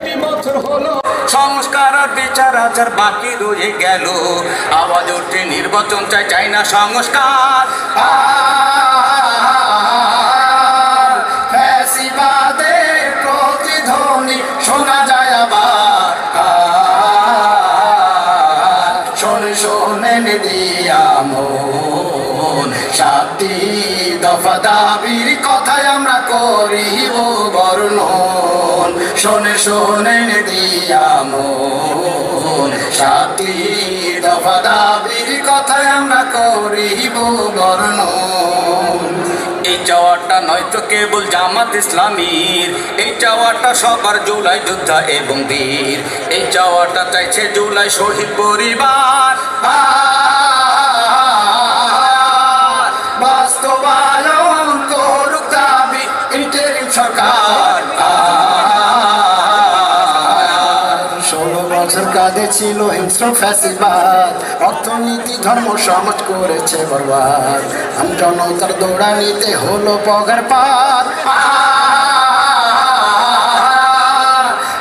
বছর হলো। সংস্কার বিচার আচার বাকি রয়ে গেল। আওয়াজ ওঠে, নির্বাচন চাই চাই না সংস্কার। প্রতিধ্বনি শোনা যায় আবার। শোনে শোনেন দিয়া মন। দফা দাবির কথায় আমরা করিব বর্ণন। শোনে শোনেন দিয়া মন দফা দাবির কথায় আমরা করিব বর্ণন। এই চাওয়াটা নয়তো কেবল জামাত ইসলামীর। এই চাওয়াটা সবার জুলাই যোদ্ধা এবং বীর। এই চাওয়াটা চাইছে জুলাই শহীদ পরিবার। কাঁধে ছিল হিংস্র ফ্যাসিবাদ। অর্থনীতি, ধর্ম, সমাজ করেছে বরবাদ। আম জনতার দৌড়ানিতে হলো পগার পাত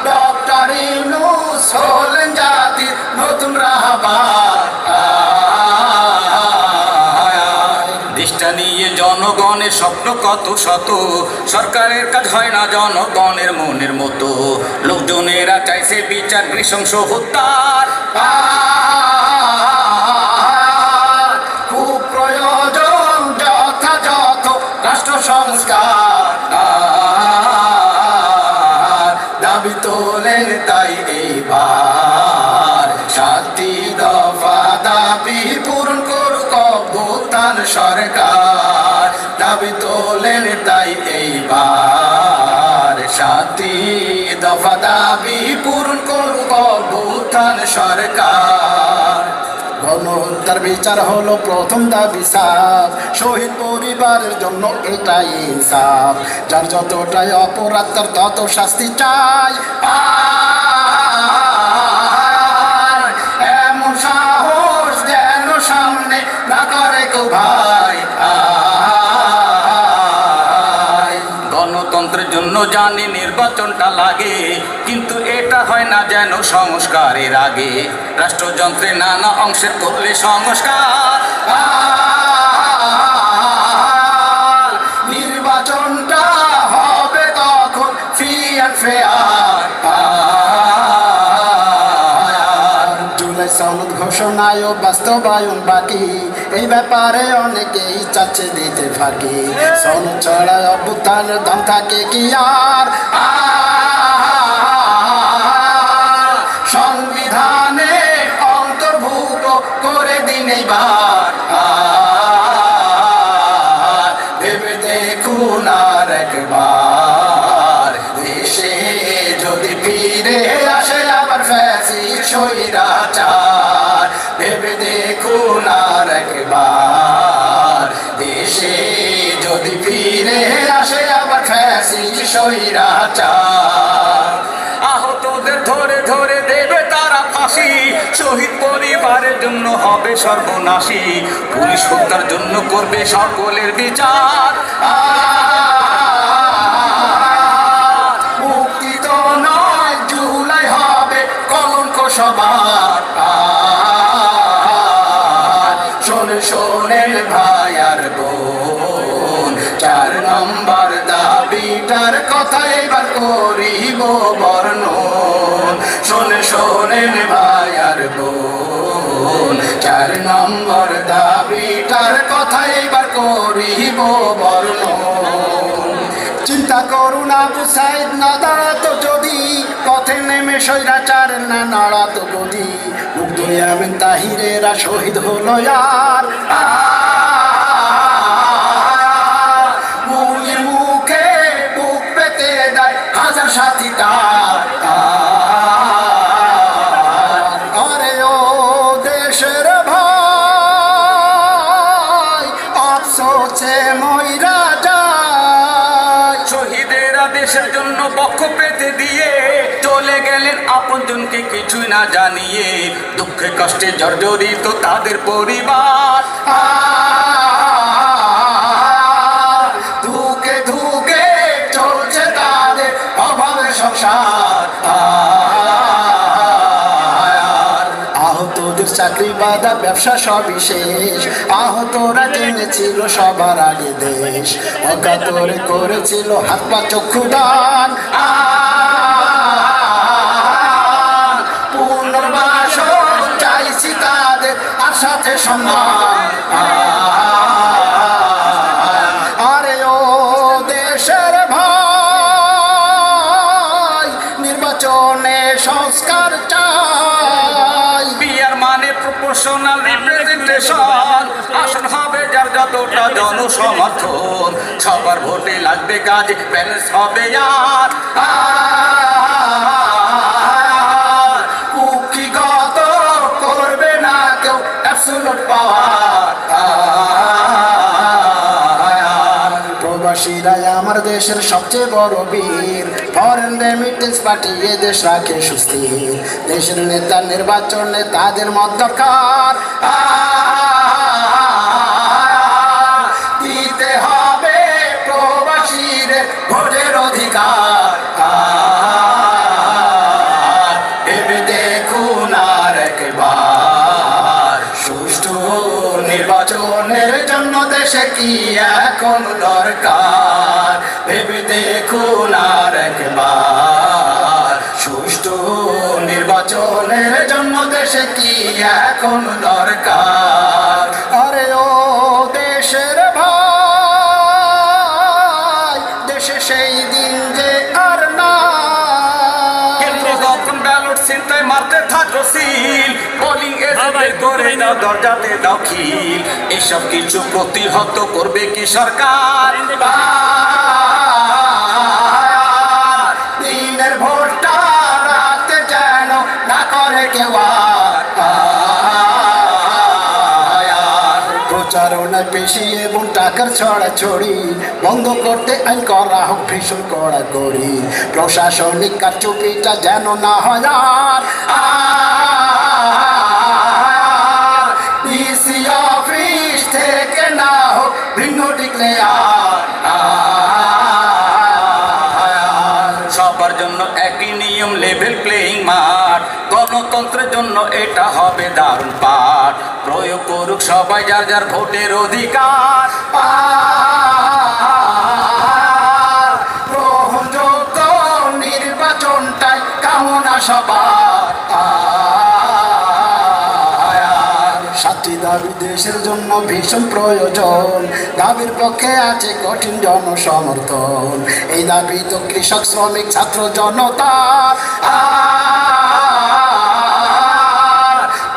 ডক্টর ইউনুস হলেন জাতির নতুন রাহবার। জনগণের স্বপ্ন কত শত? সরকারের কাজ হয় না জনগণের মনের মতো। লোকজনেরা চাইছে বিচার নৃশংস হত্যার। দাবি পূরণ করুক অভ্যুত্থান সরকার। গণহত্যার বিচার হলো প্রথম দাবি সাপ শহীদ পরিবারের জন্য এটাই ইনসাফ। যার যতটাই অপরাধ, তার তত শাস্তি চাই। জানি নির্বাচনটা লাগে, কিন্তু এটা হয় না যেন সংস্কারের আগে। রাষ্ট্রযন্ত্রে নানা অংশের করলে সংস্কার। নির্বাচনটা হবে তখন ফ্রি অ্যান্ড ফেয়ার জুলাই সনদ ঘোষণায় বাস্তবায়ন বাকি। এই ব্যাপারে অনেকেই চাচ্ছে দিতে ফাঁকি সন ছড়া অভ্যুত্থান দাম থাকে কি আর? সংবিধানে অন্তর্ভুক্ত করে দিন এইবার। সৈরাচার আহতদের ধরে ধরে দেবে তারা ফাঁসি। শহীদ পরিবারের জন্য হবে সর্বনাশী। পুলিশ হত্যার জন্য করবে সকলের বিচার। বর্ণন শোনে শোনেন ভাই আর বোন চার নম্বর দাবিটার কথা এবার করিব বর্ণন চিন্তা করুন আবু সাইদ, না দাঁড়াতো যদি। পথে নেমে স্বৈরাচার, না নাড়াতো গদি মুগ্ধ আমিন তাহিরেরা শহীদ হলো আর। সাথী তার আরে ও দেশের ভাই আফসোসে মইরা যায়। শহীদেরা দেশের জন্য পক্ষ পেতে দিয়ে চলে গেলেন আপনজনকে কিছুই না জানিয়ে দুঃখে কষ্টে জর্জরিত তাদের পরিবার। চাকরি বাধা ব্যবসা সবই শেষ। আহতরা জেনেছিল সবার আগে দেশ। অকাতরে করেছিল হাত পা চক্ষু দান। চাইছি তাদের আর ও দেশের ভাই, নির্বাচনে সংস্কার প্রপোর্শনাল রিপ্রেজেন্টেশন আসন হবে যার যতটা জনসমর্থন। সবার ভোটে লাগবে কাজ ব্যালেন্স হবে আর। আমার দেশের সবচেয়ে বড় বীর। ফরেন রেমিটেন্স পাঠিয়ে দেশ রাখে সুস্থির দেশের নেতা, নির্বাচনে তাদের মত দরকার দিতে হবে প্রবাসীর ভোটের অধিকার। দেখুন আর সুষ্ঠু নির্বাচনের জন্য দেশে কি এখন দরকার? ভেবে দেখুন আর একবার। সুষ্ঠু নির্বাচনের জন্য দেশে কি এখন দরকার? পোলিং এজেন্টের করে দাও দরজাতে দাও খিল। এসব কিছু প্রতিহত করবে কি সরকার? দিনের ভোটটা রাতে যেন না করে কেউ। প্রচারণায় পেশি এবং টাকার ছড়া ছড়ি বন্ধ করতে আইন করা হোক ভীষণ কড়া করি প্রশাসনিক কারচুপিটা যেন না হয় আর। সবার জন্য একই নিয়ম লেভেল প্লেইং মাঠ। গণতন্ত্রের জন্য এটা হবে দারুণ পাঠ। প্রয়োগ করুক সবাই যার যার ভোটের অধিকার। গ্রহণযোগ্য নির্বাচনটাই কামনা সবার। সাতটি দাবি দেশের জন্য ভীষণ প্রয়োজন। দাবির পক্ষে আছে কঠিন জনসমর্থন। এই দাবি তো কৃষক, শ্রমিক, ছাত্র জনতা।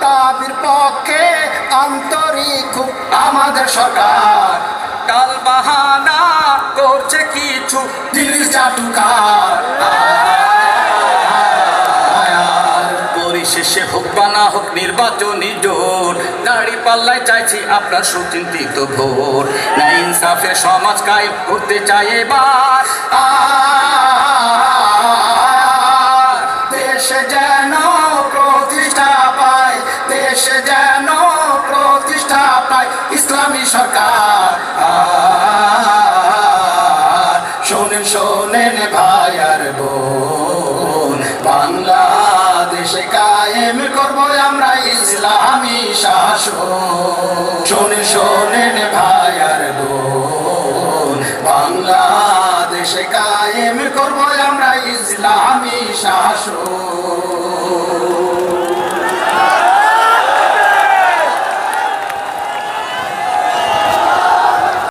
দাবির পক্ষে আন্তরিক খুব আমাদের সরকার। কাল বাহানা করছে কিছু দিল্লির চাটুকার বা না হোক নির্বাচনী জোর দাড়ি পাল্লায় চাইছি আপনার সুচিন্তিত ভোট। না ইনসাফের সমাজ কায়েম করতে চাই এবার। দেশে যেন প্রতিষ্ঠা পায়, দেশে যেন প্রতিষ্ঠা পায়, ইসলামী সরকার। করব আমরা ইসলামী শাসন। শোনে শোনেন ভাই আর বাংলাদেশে কায়েম করব আমরা ইসলামী শাসন।